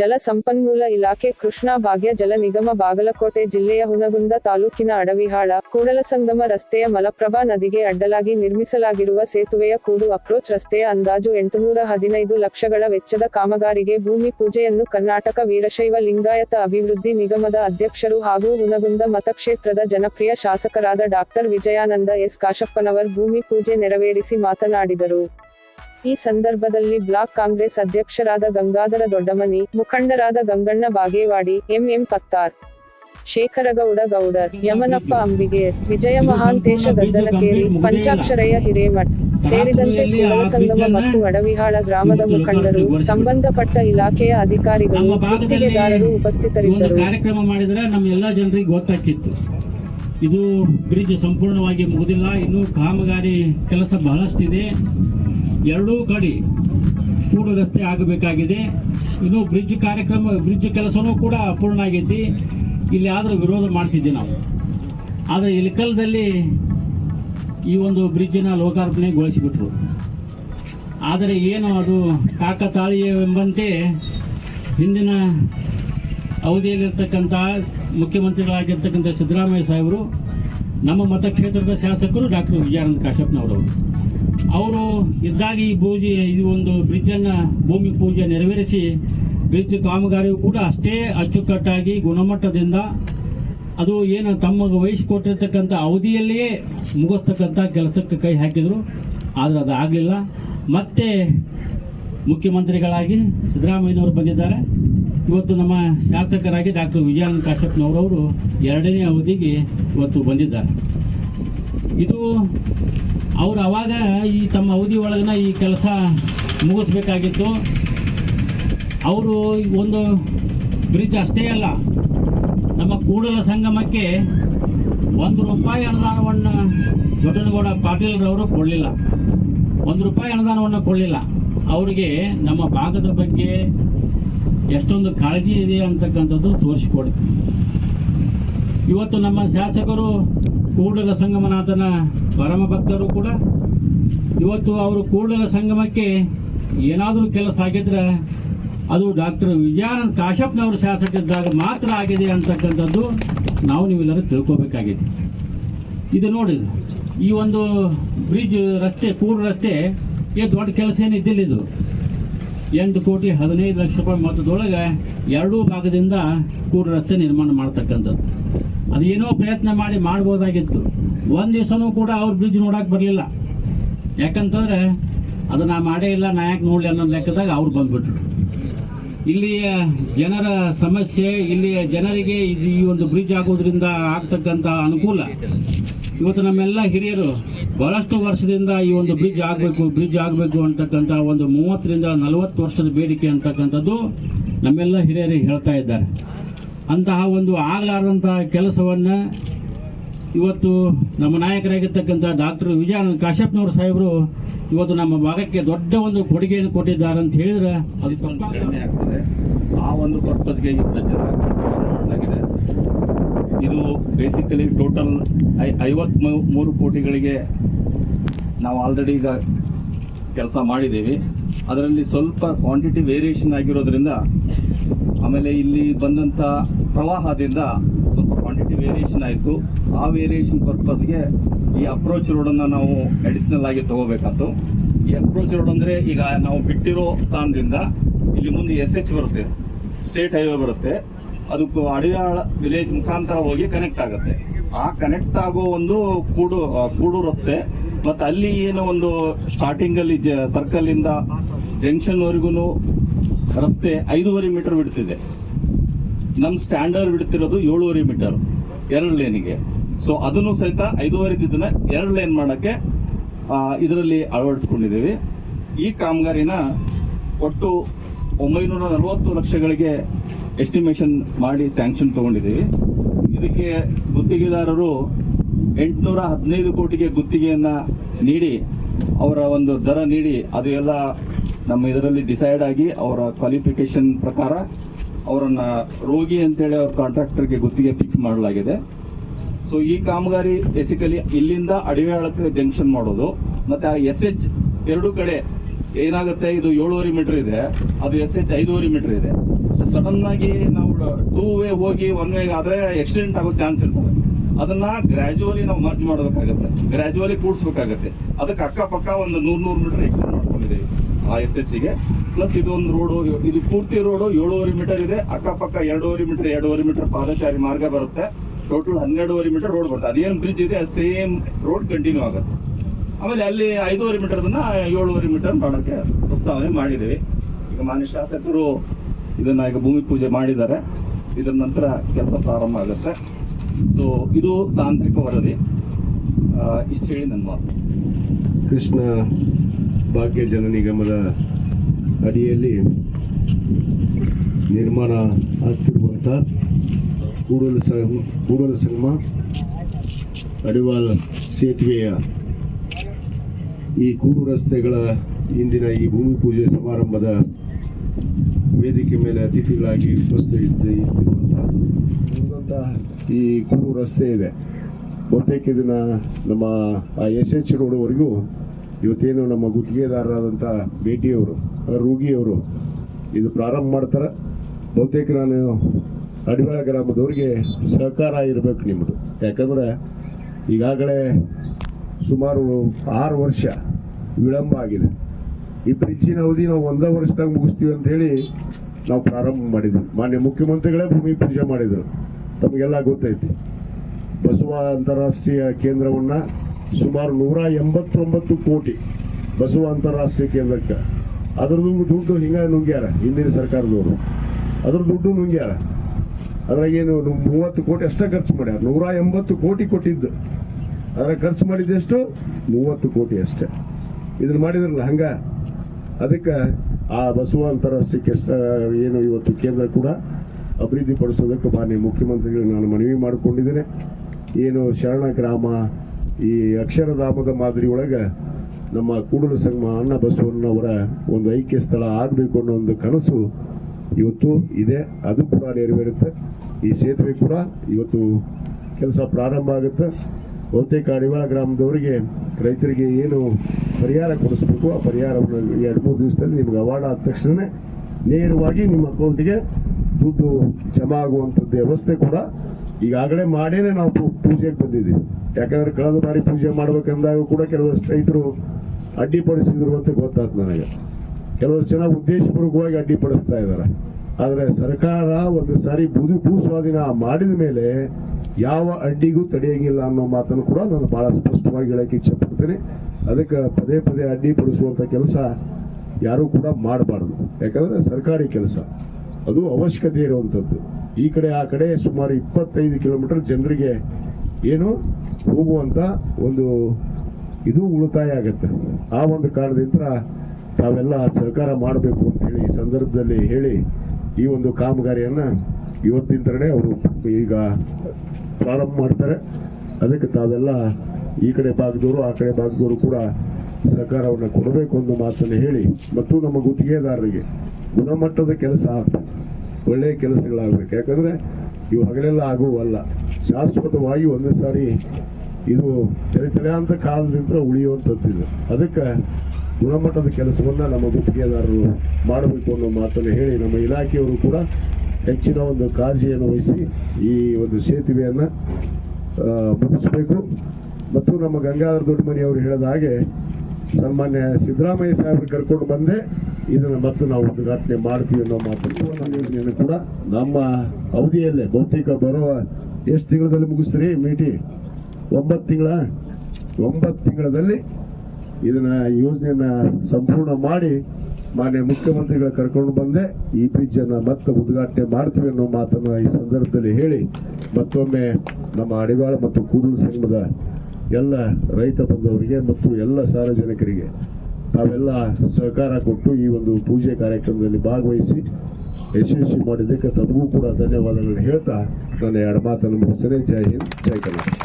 ಜಲ ಸಂಪನ್ಮೂಲ ಇಲಾಖೆ ಕೃಷ್ಣಾ ಭಾಗ್ಯ ಜಲ ನಿಗಮ ಬಾಗಲಕೋಟೆ ಜಿಲ್ಲೆಯ ಹುನಗುಂದ ತಾಲೂಕಿನ ಅಡವಿಹಾಳ, ಕೂಡಲಸಂಗಮ ರಸ್ತೆಯ ಮಲಪ್ರಭಾ ನದಿಗೆ ಅಡ್ಡಲಾಗಿ ನಿರ್ಮಿಸಲಾಗಿರುವ ಸೇತುವೆಯ ಕೂಡು ಅಪ್ರೋಚ್ ರಸ್ತೆಯ ಅಂದಾಜು ಎಂಟುನೂರ ಹದಿನೈದು ಲಕ್ಷಗಳ ವೆಚ್ಚದ ಕಾಮಗಾರಿಗೆ ಭೂಮಿ ಪೂಜೆಯನ್ನು ಕರ್ನಾಟಕ ವೀರಶೈವ ಲಿಂಗಾಯತ ಅಭಿವೃದ್ಧಿ ನಿಗಮದ ಅಧ್ಯಕ್ಷರು ಹಾಗೂ ಹುನಗುಂದ ಮತಕ್ಷೇತ್ರದ ಜನಪ್ರಿಯ ಶಾಸಕರಾದ ಡಾಕ್ಟರ್ ವಿಜಯಾನಂದ ಎಸ್ ಕಾಶಪ್ಪನವರ್ ಭೂಮಿ ಪೂಜೆ ನೆರವೇರಿಸಿ ಮಾತನಾಡಿದರು. ಈ ಸಂದರ್ಭದಲ್ಲಿ ಬ್ಲಾಕ್ ಕಾಂಗ್ರೆಸ್ ಅಧ್ಯಕ್ಷರಾದ ಗಂಗಾಧರ ದೊಡ್ಡಮನಿ ಮುಖಂಡರಾದ ಗಂಗಣ್ಣ ಬಾಗೇವಾಡಿ ಎಂಎಂ ಪತ್ತಾರ್ ಶೇಖರಗೌಡ ಗೌಡರ್ ಯಮನಪ್ಪ ಅಂಬಿಗೇರ್ ವಿಜಯ ಮಹಾಂತೇಶ ಗದ್ದಲಕೇರಿ ಪಂಚಾಕ್ಷರಯ್ಯ ಹಿರೇಮಠ್ ಸೇರಿದಂತೆ ಸಂಗಮ ಮತ್ತು ವಡವಿಹಾಳ ಗ್ರಾಮದ ಮುಖಂಡರು ಸಂಬಂಧಪಟ್ಟ ಇಲಾಖೆಯ ಅಧಿಕಾರಿಗಳು ಗುತ್ತಿಗೆದಾರರು ಉಪಸ್ಥಿತರಿದ್ದರು. ಕಾರ್ಯಕ್ರಮ ಮಾಡಿದ್ರೆ ನಮ್ಮ ಎಲ್ಲಾ ಜನರಿಗೆ ಗೊತ್ತಾಕಿತ್ತು ಇದು ಬ್ರಿಡ್ಜ್ ಸಂಪೂರ್ಣವಾಗಿ ಮುಗಿದಿಲ್ಲ. ಇನ್ನು ಕಾಮಗಾರಿ ಕೆಲಸ ಬಹಳಷ್ಟಿದೆ. ಎರಡೂ ಕಡೆ ಕೂಡ ರಸ್ತೆ ಆಗಬೇಕಾಗಿದೆ. ಇನ್ನು ಬ್ರಿಡ್ಜ್ ಕಾರ್ಯಕ್ರಮ, ಬ್ರಿಡ್ಜ್ ಕೆಲಸವೂ ಕೂಡ ಪೂರ್ಣ ಆಗೈತಿ. ಇಲ್ಲಿ ಆದರೂ ವಿರೋಧ ಮಾಡ್ತಿದ್ದೆ ನಾವು. ಆದರೆ ಇಳಕಲ್ದಲ್ಲಿ ಈ ಒಂದು ಬ್ರಿಡ್ಜಿನ ಲೋಕಾರ್ಪಣೆಗೊಳಿಸಿಬಿಟ್ರು ಆದರೆ ಏನು ಅದು ಕಾಕತಾಳೀಯವೆಂಬಂತೆ ಹಿಂದಿನ ಅವಧಿಯಲ್ಲಿರ್ತಕ್ಕಂಥ ಮುಖ್ಯಮಂತ್ರಿಗಳಾಗಿರ್ತಕ್ಕಂಥ ಸಿದ್ದರಾಮಯ್ಯ ಸಾಹೇಬರು ನಮ್ಮ ಮತಕ್ಷೇತ್ರದ ಶಾಸಕರು ಡಾಕ್ಟರ್ ವಿಜಯಾನಂದ ಕಾಶಪ್ಪನವರು ಅವರು ಇದ್ದಾಗಿ ಪೂಜೆ ಇದು ಒಂದು ಬ್ರಿಡ್ಜನ್ನು, ಭೂಮಿ ಪೂಜೆ ನೆರವೇರಿಸಿ, ಬ್ರಿಡ್ಜ್ ಕಾಮಗಾರಿಯು ಕೂಡ ಅಷ್ಟೇ ಅಚ್ಚುಕಟ್ಟಾಗಿ ಗುಣಮಟ್ಟದಿಂದ ಅದು ಏನು ತಮಗೆ ವಹಿಸಿಕೊಟ್ಟಿರ್ತಕ್ಕಂಥ ಅವಧಿಯಲ್ಲಿಯೇ ಮುಗಿಸ್ತಕ್ಕಂಥ ಕೆಲಸಕ್ಕೆ ಕೈ ಹಾಕಿದರು. ಆದರೆ ಅದು ಆಗಲಿಲ್ಲ. ಮತ್ತೆ ಮುಖ್ಯಮಂತ್ರಿಗಳಾಗಿ ಸಿದ್ದರಾಮಯ್ಯನವರು ಬಂದಿದ್ದಾರೆ. ಇವತ್ತು ನಮ್ಮ ಶಾಸಕರಾಗಿ ಡಾಕ್ಟರ್ ವಿಜಯಾನಂದ ಕಾಶ್ಯಪ್ನವರವರು ಎರಡನೇ ಅವಧಿಗೆ ಇವತ್ತು ಬಂದಿದ್ದಾರೆ. ಇದು ಅವರು ಅವಾಗ ಈ ತಮ್ಮ ಅವಧಿ ಒಳಗನ ಈ ಕೆಲಸ ಮುಗಿಸ್ಬೇಕಾಗಿತ್ತು. ಅವರು ಒಂದು ಬ್ರಿಡ್ಜ್ ಅಷ್ಟೇ ಅಲ್ಲ, ನಮ್ಮ ಕೂಡಲ ಸಂಗಮಕ್ಕೆ ಒಂದು ರೂಪಾಯಿ ಅನುದಾನವನ್ನು ದೊಡ್ಡನಗೌಡ ಪಾಟೀಲ್ರವರು ಕೊಡಲಿಲ್ಲ. ಒಂದು ರೂಪಾಯಿ ಅನುದಾನವನ್ನು ಕೊಡಲಿಲ್ಲ. ಅವರಿಗೆ ನಮ್ಮ ಭಾಗದ ಬಗ್ಗೆ ಎಷ್ಟೊಂದು ಕಾಳಜಿ ಇದೆ ಅಂತಕ್ಕಂಥದ್ದು ತೋರಿಸಿಕೊಡ್ತೀವಿ ಇವತ್ತು ನಮ್ಮ ಶಾಸಕರು ಕೂಡಲ ಸಂಗಮನಾಥನ ಪರಮ ಭಕ್ತರು ಕೂಡ ಇವತ್ತು ಅವರು ಕೂಡಲ ಸಂಗಮಕ್ಕೆ ಏನಾದರೂ ಕೆಲಸ ಆಗಿದ್ರೆ ಅದು ಡಾಕ್ಟರ್ ವಿಜಯಾನಂದ್ ಕಾಶಪ್ಪನವರು ಶಾಸಕರಿದ್ದಾಗ ಮಾತ್ರ ಆಗಿದೆ ಅಂತಕ್ಕಂಥದ್ದು ನಾವು ನೀವೆಲ್ಲರೂ ತಿಳ್ಕೊಬೇಕಾಗಿದೆ. ಇದು ನೋಡಿ, ಈ ಒಂದು ಬ್ರಿಡ್ಜ್ ರಸ್ತೆ ಕೂಡು ರಸ್ತೆ ದೊಡ್ಡ ಕೆಲಸ ಏನು ಇದ್ದಿಲ್ಲ ಇದು. ಎಂಟು ಕೋಟಿ ಹದಿನೈದು ಲಕ್ಷ ರೂಪಾಯಿ ಮೊತ್ತದೊಳಗೆ ಎರಡೂ ಭಾಗದಿಂದ ಕೂಡು ರಸ್ತೆ ನಿರ್ಮಾಣ ಮಾಡ್ತಕ್ಕಂಥದ್ದು. ಅದೇನೋ ಪ್ರಯತ್ನ ಮಾಡಿ ಮಾಡ್ಬೋದಾಗಿತ್ತು. ಒಂದು ದಿವಸನೂ ಕೂಡ ಅವ್ರು ಬ್ರಿಡ್ಜ್ ನೋಡಕ್ಕೆ ಬರಲಿಲ್ಲ. ಯಾಕಂತಂದ್ರೆ ಅದು ನಾ ಮಾಡೇ ಇಲ್ಲ ನಾ ಯಾಕೆ ನೋಡಲಿ ಅನ್ನೋ ಲೆಕ್ಕದಾಗ ಅವ್ರು ಬಂದ್ಬಿಟ್ರು. ಇಲ್ಲಿಯ ಜನರ ಸಮಸ್ಯೆ, ಇಲ್ಲಿಯ ಜನರಿಗೆ ಈ ಒಂದು ಬ್ರಿಡ್ಜ್ ಆಗೋದ್ರಿಂದ ಆಗ್ತಕ್ಕಂಥ ಅನುಕೂಲ. ಇವತ್ತು ನಮ್ಮೆಲ್ಲ ಹಿರಿಯರು ಬಹಳಷ್ಟು ವರ್ಷದಿಂದ ಈ ಒಂದು ಬ್ರಿಡ್ಜ್ ಆಗಬೇಕು ಬ್ರಿಡ್ಜ್ ಆಗಬೇಕು ಅಂತಕ್ಕಂಥ ಒಂದು ಮೂವತ್ತರಿಂದ ನಲವತ್ತು ವರ್ಷದ ಬೇಡಿಕೆ ಅಂತಕ್ಕಂಥದ್ದು ನಮ್ಮೆಲ್ಲ ಹಿರಿಯರಿಗೆ ಹೇಳ್ತಾ ಇದ್ದಾರೆ. ಅಂತಹ ಒಂದು ಆಗಲಾರದಂತಹ ಕೆಲಸವನ್ನು ಇವತ್ತು ನಮ್ಮ ನಾಯಕರಾಗಿರ್ತಕ್ಕಂಥ ಡಾಕ್ಟರ್ ವಿಜಯಾನಂದ ಕಾಶ್ಯಪ್ನವ್ರ ಸಾಹೇಬರು ಇವತ್ತು ನಮ್ಮ ಭಾಗಕ್ಕೆ ದೊಡ್ಡ ಒಂದು ಕೊಡುಗೆಯನ್ನು ಕೊಟ್ಟಿದ್ದಾರೆ ಅಂತ ಹೇಳಿದ್ರೆ ಆಗ್ತದೆ. ಆ ಒಂದು ಪರ್ಪಸ್ಗೆ ಮಾಡಲಾಗಿದೆ ಇದು ಬೇಸಿಕಲಿ ಟೋಟಲ್ ಐವತ್ ಮೂರು ಕೋಟಿಗಳಿಗೆ ನಾವು ಆಲ್ರೆಡಿ ಈಗ ಕೆಲಸ ಮಾಡಿದ್ದೀವಿ. ಅದರಲ್ಲಿ ಸ್ವಲ್ಪ ಕ್ವಾಂಟಿಟಿ ವೇರಿಯೇಷನ್ ಆಗಿರೋದ್ರಿಂದ, ಆಮೇಲೆ ಇಲ್ಲಿ ಬಂದಂಥ ಪ್ರವಾಹದಿಂದ ಸ್ವಲ್ಪ ಕ್ವಾಂಟಿಟಿ ವೇರಿಯೇಷನ್ ಆಯಿತು. ಆ ವೇರಿಯೇಷನ್ ಪರ್ಪಸ್ಗೆ ಈ ಅಪ್ರೋಚ್ ರೋಡನ್ನು ನಾವು ಅಡಿಷನಲ್ ಆಗಿ ತಗೋಬೇಕಾಯ್ತು ಈ ಅಪ್ರೋಚ್ ರೋಡ್ ಅಂದರೆ ಈಗ ನಾವು ಬಿಟ್ಟಿರೋ ಸ್ಥಾನದಿಂದ ಇಲ್ಲಿ ಮುಂದೆ ಎಸ್ ಎಚ್ ಬರುತ್ತೆ ಸ್ಟೇಟ್ ಹೈವೇ ಬರುತ್ತೆ. ಅದಕ್ಕೂ ಅಡಿಯಾಳ ವಿಲೇಜ್ ಮುಖಾಂತರ ಹೋಗಿ ಕನೆಕ್ಟ್ ಆಗುತ್ತೆ. ಆ ಕನೆಕ್ಟ್ ಆಗೋ ಒಂದು ಕೂಡು ಕೂಡು ರಸ್ತೆ ಮತ್ತೆ ಅಲ್ಲಿ ಏನು ಒಂದು ಸ್ಟಾರ್ಟಿಂಗ್ ಅಲ್ಲಿ ಸರ್ಕಲ್ ಇಂದ ಜಂಕ್ಷನ್ ವರೆಗೂ ರಸ್ತೆ ಐದೂವರೆ ಮೀಟರ್ ಬಿಡ್ತಿದೆ. ನಮ್ಮ ಸ್ಟ್ಯಾಂಡರ್ಡ್ ಬಿಡ್ತಿರೋದು ಏಳುವರೆ ಮೀಟರ್ ಎರಡು ಲೇನಿಗೆ ಸೊ ಅದನ್ನು ಸಹಿತ ಐದೂವರೆದಿದ್ದನ್ನ ಎರಡು ಲೈನ್ ಮಾಡಕ್ಕೆ ಇದರಲ್ಲಿ ಅಳವಡಿಸ್ಕೊಂಡಿದ್ದೀವಿ. ಈ ಕಾಮಗಾರಿನ ಒಟ್ಟು ಒಂಬೈನೂರ ನಲವತ್ತು ಲಕ್ಷಗಳಿಗೆ ಎಸ್ಟಿಮೇಷನ್ ಮಾಡಿ ಸ್ಯಾಂಕ್ಷನ್ ತಗೊಂಡಿದ್ದೀವಿ. ಇದಕ್ಕೆ ಗುತ್ತಿಗೆದಾರರು ಎಂಟುನೂರ ಹದಿನೈದು ಕೋಟಿಗೆ ಗುತ್ತಿಗೆಯನ್ನು ನೀಡಿ, ಅವರ ಒಂದು ದರ ನೀಡಿ, ಅದು ಎಲ್ಲ ನಮ್ಮ ಇದರಲ್ಲಿ ಡಿಸೈಡ್ ಆಗಿ ಅವರ ಕ್ವಾಲಿಫಿಕೇಶನ್ ಪ್ರಕಾರ ಅವರನ್ನು ರೋಗಿ ಅಂತೇಳಿ ಅವ್ರ ಕಾಂಟ್ರಾಕ್ಟರ್ಗೆ ಗುತ್ತಿಗೆ ಫಿಕ್ಸ್ ಮಾಡಲಾಗಿದೆ. ಸೊ ಈ ಕಾಮಗಾರಿ ಬೇಸಿಕಲಿ ಇಲ್ಲಿಂದ ಅಡವಿಯಾಳಕ್ಕೆ ಜಂಕ್ಷನ್ ಮಾಡೋದು. ಮತ್ತೆ ಆ ಎಸ್ ಎಚ್ ಎರಡು ಕಡೆ ಏನಾಗುತ್ತೆ? ಇದು ಏಳುವರೆ ಮೀಟರ್ ಇದೆ. ಅದು ಎಸ್ ಎಚ್ ಐದೂವರೆ ಮೀಟರ್ ಇದೆ. ಸಡನ್ ಆಗಿ ನಾವು ಟೂ ವೇ ಹೋಗಿ ಒನ್ ವೇ ಆದ್ರೆ ಆಕ್ಸಿಡೆಂಟ್ ಆಗೋ ಚಾನ್ಸ್ ಇರ್ತದೆ. ಅದನ್ನ ಗ್ರಾಜುವಲಿ ನಾವು ಮರ್ಜ್ ಮಾಡಬೇಕಾಗತ್ತೆ. ಗ್ರಾಜುವಲಿ ಕೂಡಿಸ್ಬೇಕಾಗತ್ತೆ. ಅದಕ್ಕೆ ಅಕ್ಕಪಕ್ಕ ಒಂದು ನೂರ್ ನೂರು ಮೀಟರ್ ಎಕ್ಸ್ಟೆಂಡ್ ಮಾಡ್ಕೊಂಡಿದ್ದೀವಿ ಆ ಎಸ್ ಎಚ್ಗೆ. ಪ್ಲಸ್ ಇದು ಒಂದು ರೋಡು ಇದು ಪೂರ್ತಿ ರೋಡು ಏಳುವರೆ ಮೀಟರ್ ಇದೆ. ಅಕ್ಕಪಕ್ಕ ಎರಡೂವರೆ ಮೀಟರ್ ಎರಡೂವರೆ ಮೀಟರ್ ಪಾದಚಾರಿ ಮಾರ್ಗ ಬರುತ್ತೆ. ಟೋಟಲ್ ಹನ್ನೆರಡುವರೆ ಮೀಟರ್ ರೋಡ್ ಬರುತ್ತೆ. ಅದೇನು ಬ್ರಿಡ್ಜ್ ಇದೆ ಸೇಮ್ ರೋಡ್ ಕಂಟಿನ್ಯೂ ಆಗುತ್ತೆ. ಆಮೇಲೆ ಅಲ್ಲಿ ಐದೂವರೆ ಮೀಟರ್ದನ್ನ ಏಳುವರೆ ಮೀಟರ್ ಮಾಡೋಕ್ಕೆ ಪ್ರಸ್ತಾವನೆ ಮಾಡಿದ್ದೀವಿ. ಈಗ ಮಾನ್ಯ ಶಾಸಕರು ಇದನ್ನ ಈಗ ಭೂಮಿ ಪೂಜೆ ಮಾಡಿದ್ದಾರೆ. ಇದರ ನಂತರ ಕೆಲಸ ಪ್ರಾರಂಭ ಆಗುತ್ತೆ. ಸೊ ಇದು ತಾಂತ್ರಿಕ ವರದಿ. ಇಷ್ಟು ಹೇಳಿ ನನ್ನ ಮಾತು. ಕೃಷ್ಣ ಭಾಗ್ಯ ಜನ ನಿಗಮದ ಅಡಿಯಲ್ಲಿ ನಿರ್ಮಾಣ ಆಗ್ತಿರುವಂಥ ಕೂಡಲ ಸಂಗ ಕೂಡಲ ಸಂಗಮ ಅಡಿವಾಲ್ ಸೇತುವೆಯ ಈ ಕೂಡು ರಸ್ತೆಗಳ ಇಂದಿನ ಈ ಭೂಮಿ ಪೂಜೆ ಸಮಾರಂಭದ ವೇದಿಕೆ ಮೇಲೆ ಅತಿಥಿಗಳಾಗಿ ಉಪಸ್ಥಿತ ಈ ಕೂಡು ರಸ್ತೆ ಇದೆ. ಬಹುತೇಕ ದಿನ ನಮ್ಮ ಆ ಎಸ್ ಎಚ್ ರೋಡ್ವರೆಗೂ ಇವತ್ತೇನು ನಮ್ಮ ಗುತ್ತಿಗೆದಾರರಾದಂಥ ಭೇಟಿಯವರು ರೋಗಿಯವರು ಇದು ಪ್ರಾರಂಭ ಮಾಡ್ತಾರೆ. ಬಹುತೇಕ ನಾನು ಅಡಿವಾಳ ಗ್ರಾಮದವ್ರಿಗೆ ಸಹಕಾರ ಇರಬೇಕು ನಿಮ್ಮದು. ಯಾಕಂದರೆ ಈಗಾಗಲೇ ಸುಮಾರು ಆರು ವರ್ಷ ವಿಳಂಬ ಆಗಿದೆ. ಈ ಬ್ರಿಡ್ಜಿನ ಅವಧಿ ನಾವು ಒಂದೇ ವರ್ಷದಾಗ ಮುಗಿಸ್ತೀವಿ ಅಂತ ಹೇಳಿ ನಾವು ಪ್ರಾರಂಭ ಮಾಡಿದ್ವಿ. ಮಾನ್ಯ ಮುಖ್ಯಮಂತ್ರಿಗಳೇ ಭೂಮಿ ಪೂಜೆ ಮಾಡಿದರು. ತಮಗೆಲ್ಲ ಗೊತ್ತೈತಿ. ಬಸವ ಅಂತಾರಾಷ್ಟ್ರೀಯ ಕೇಂದ್ರವನ್ನು ಸುಮಾರು ನೂರ ಎಂಬತ್ತೊಂಬತ್ತು ಕೋಟಿ ಬಸವ ಅಂತಾರಾಷ್ಟ್ರೀಯ ಕೇಂದ್ರಕ್ಕೆ. ಅದ್ರದ್ದು ದುಡ್ಡು ಹಿಂಗೆ ನುಂಗ್ಯಾರ ಹಿಂದಿನ ಸರ್ಕಾರದವರು. ಅದ್ರ ದುಡ್ಡು ನುಂಗ್ಯಾರ. ಅದ್ರಾಗೇನು ಮೂವತ್ತು ಕೋಟಿ ಅಷ್ಟೇ ಖರ್ಚು ಮಾಡ್ಯಾರ ನೂರ ಎಂಬತ್ತು ಕೋಟಿ ಕೊಟ್ಟಿದ್ದು. ಅದ್ರ ಖರ್ಚು ಮಾಡಿದ್ದೆಷ್ಟು ಮೂವತ್ತು ಕೋಟಿ ಅಷ್ಟೇ. ಇದನ್ನ ಮಾಡಿದ್ರಲ್ಲ, ಹಂಗ? ಅದಕ್ಕೆ ಆ ಬಸವ ಅಂತಾರಾಷ್ಟ್ರೀಯ ಏನು ಇವತ್ತು ಕೇಂದ್ರ ಕೂಡ ಅಭಿವೃದ್ಧಿ ಪಡಿಸೋದಕ್ಕೆ ಮಾನ್ಯ ಮುಖ್ಯಮಂತ್ರಿಗಳು ನಾನು ಮನವಿ ಮಾಡಿಕೊಂಡಿದ್ದೇನೆ. ಏನು ಶರಣ ಗ್ರಾಮ ಈ ಅಕ್ಷರಧಾಮದ ಮಾದರಿ ಒಳಗೆ ನಮ್ಮ ಕೂಡಲ ಸಂಗಮ ಅಣ್ಣ ಬಸವಣ್ಣವರ ಒಂದು ಐಕ್ಯ ಸ್ಥಳ ಆಗಬೇಕು ಅನ್ನೋ ಒಂದು ಕನಸು ಇವತ್ತು ಇದೆ, ಅದು ಕೂಡ ನೆರವೇರುತ್ತೆ. ಈ ಸೇತುವೆ ಕೂಡ ಇವತ್ತು ಕೆಲಸ ಪ್ರಾರಂಭ ಆಗುತ್ತೆ. ಬಹುತೇಕ ಅಡಿವಾಳ ಗ್ರಾಮದವರಿಗೆ ರೈತರಿಗೆ ಏನು ಪರಿಹಾರ ಕೊಡಿಸ್ಬೇಕು, ಆ ಪರಿಹಾರವನ್ನು ಎರಡು ಮೂರು ದಿವಸದಲ್ಲಿ ನಿಮ್ಗೆ ಅವಾರ್ಡ್ ಆದ ತಕ್ಷಣವೇ ನೇರವಾಗಿ ನಿಮ್ಮ ಅಕೌಂಟಿಗೆ ದುಡ್ಡು ಜಮಾ ಆಗುವಂಥದ್ದು ವ್ಯವಸ್ಥೆ ಕೂಡ ಈಗಾಗಲೇ ಮಾಡೇನೆ ನಾವು ಪೂಜೆಗೆ ಬಂದಿದ್ದೀವಿ. ಯಾಕಂದ್ರೆ ಕಳೆದ ಬಾರಿ ಪೂಜೆ ಮಾಡ್ಬೇಕಂದಾಗ ಕೂಡ ಕೆಲವಷ್ಟು ರೈತರು ಅಡ್ಡಿಪಡಿಸಿದ್ರು ಅಂತ ಗೊತ್ತಾಯ್ತು ನನಗೆ. ಕೆಲವಷ್ಟು ಜನ ಉದ್ದೇಶಪೂರ್ವಕವಾಗಿ ಅಡ್ಡಿಪಡಿಸ್ತಾ ಇದ್ದಾರೆ. ಆದರೆ ಸರ್ಕಾರ ಒಂದು ಸಾರಿ ಬುದು ಭೂ ಸ್ವಾಧೀನ ಮಾಡಿದ ಮೇಲೆ ಯಾವ ಅಡ್ಡಿಗೂ ತಡೆಯಂಗಿಲ್ಲ ಅನ್ನೋ ಮಾತನ್ನು ಕೂಡ ನಾನು ಬಹಳ ಸ್ಪಷ್ಟವಾಗಿ ಹೇಳಕ್ಕೆ ಇಚ್ಛೆ ಪಡ್ತೇನೆ ಅದಕ್ಕೆ ಪದೇ ಪದೇ ಅಡ್ಡಿಪಡಿಸುವಂಥ ಕೆಲಸ ಯಾರೂ ಕೂಡ ಮಾಡಬಾರ್ದು. ಯಾಕಂದರೆ ಸರ್ಕಾರಿ ಕೆಲಸ. ಅದು ಅವಶ್ಯಕತೆ ಇರುವಂಥದ್ದು ಈ ಕಡೆ, ಆ ಕಡೆ ಸುಮಾರು ಇಪ್ಪತ್ತೈದು ಕಿಲೋಮೀಟರ್ ಜನರಿಗೆ ಏನು ಹೋಗುವಂಥ ಒಂದು ಇದು ಉಳಿತಾಯ ಆಗುತ್ತೆ. ಆ ಒಂದು ಕಾರಣದಿಂದ ತಾವೆಲ್ಲ ಸಹಕಾರ ಮಾಡಬೇಕು ಅಂತ ಹೇಳಿ ಈ ಸಂದರ್ಭದಲ್ಲಿ ಹೇಳಿ ಈ ಒಂದು ಕಾಮಗಾರಿಯನ್ನು ಇವತ್ತಿನ ತರನೇ ಅವರು ಈಗ ಪ್ರಾರಂಭ ಮಾಡ್ತಾರೆ. ಅದಕ್ಕೆ ತಾವೆಲ್ಲ ಈ ಕಡೆ ಭಾಗದವರು, ಆ ಕಡೆ ಭಾಗದವರು ಕೂಡ ಸಹಕಾರವನ್ನು ಕೊಡಬೇಕು ಅನ್ನೋ ಮಾತನ್ನು ಹೇಳಿ ಮತ್ತು ನಮ್ಮ ಗುತ್ತಿಗೆದಾರರಿಗೆ ಗುಣಮಟ್ಟದ ಕೆಲಸ ಆಗ್ತದೆ ಒಳ್ಳೆಯ ಕೆಲಸಗಳಾಗಬೇಕು. ಯಾಕಂದರೆ ಇವು ಹಗಲೆಲ್ಲ ಆಗುವಲ್ಲ ಶಾಶ್ವತವಾಗಿ ಒಂದೇ ಸಾರಿ ಇದು ತಲೆ ತಲೆಯಾಂತ ಕಾಲದಿಂದ ಉಳಿಯುವಂಥದ್ದು ಇದು. ಅದಕ್ಕೆ ಗುಣಮಟ್ಟದ ಕೆಲಸವನ್ನ ನಮ್ಮ ಗುತ್ತಿಗೆದಾರರು ಮಾಡಬೇಕು ಅನ್ನೋ ಮಾತನ್ನು ಹೇಳಿ ನಮ್ಮ ಇಲಾಖೆಯವರು ಕೂಡ ಹೆಚ್ಚಿನ ಒಂದು ಕಾಳಜಿಯನ್ನು ವಹಿಸಿ ಈ ಒಂದು ಸೇತುವೆಯನ್ನ ಮುಗಿಸಬೇಕು. ಮತ್ತು ನಮ್ಮ ಗಂಗಾಧರ ದೊಡ್ಡಮನಿ ಅವರು ಹೇಳಿದ ಹಾಗೆ ಸನ್ಮಾನ್ಯ ಸಿದ್ದರಾಮಯ್ಯ ಸಾಹೇಬ್ರು ಕರ್ಕೊಂಡು ಬಂದೆ, ಇದನ್ನು ಮತ್ತೆ ನಾವು ಉದ್ಘಾಟನೆ ಮಾಡ್ತೀವಿ ಅನ್ನೋ ಮಾತನ್ನು ಕೂಡ ನಮ್ಮ ಅವಧಿಯಲ್ಲೇ ಬಹುತೇಕ ಬರುವ ಎಷ್ಟು ತಿಂಗಳಲ್ಲಿ ಮುಗಿಸ್ತೀರಿ ಮೀಟಿ ಒಂಬತ್ತು ತಿಂಗಳ? ಒಂಬತ್ತು ತಿಂಗಳಲ್ಲಿ ಇದನ್ನ ಯೋಜನೆಯನ್ನ ಸಂಪೂರ್ಣ ಮಾಡಿ ಮಾನ್ಯ ಮುಖ್ಯಮಂತ್ರಿಗಳ ಕರ್ಕೊಂಡು ಬಂದೆ. ಈ ಬ್ರಿಡ್ಜ್ ಅನ್ನ ಮತ್ತೆ ಉದ್ಘಾಟನೆ ಮಾಡ್ತೀವಿ ಅನ್ನೋ ಮಾತನ್ನ ಈ ಸಂದರ್ಭದಲ್ಲಿ ಹೇಳಿ ಮತ್ತೊಮ್ಮೆ ನಮ್ಮ ಅಡಿವಾಳ ಮತ್ತು ಕೂಡಲು ಸಂಘದ ಎಲ್ಲ ರೈತ ಬಂದವರಿಗೆ ಮತ್ತು ಎಲ್ಲ ಸಾರ್ವಜನಿಕರಿಗೆ ತಾವೆಲ್ಲ ಸಹಕಾರ ಕೊಟ್ಟು ಈ ಒಂದು ಪೂಜೆ ಕಾರ್ಯಕ್ರಮದಲ್ಲಿ ಭಾಗವಹಿಸಿ ಯಶಸ್ವಿ ಮಾಡಿದ್ದಕ್ಕೆ ತಮಗೂ ಕೂಡ ಧನ್ಯವಾದಗಳನ್ನು ಹೇಳ್ತಾ ನನ್ನ ಎರಡು ಮಾತನ್ನು ಮುಗಿಸ್ತೇನೆ. ಜೈ ಹಿಂದ್, ಜೈ ಕರ್ನಾಟಕ.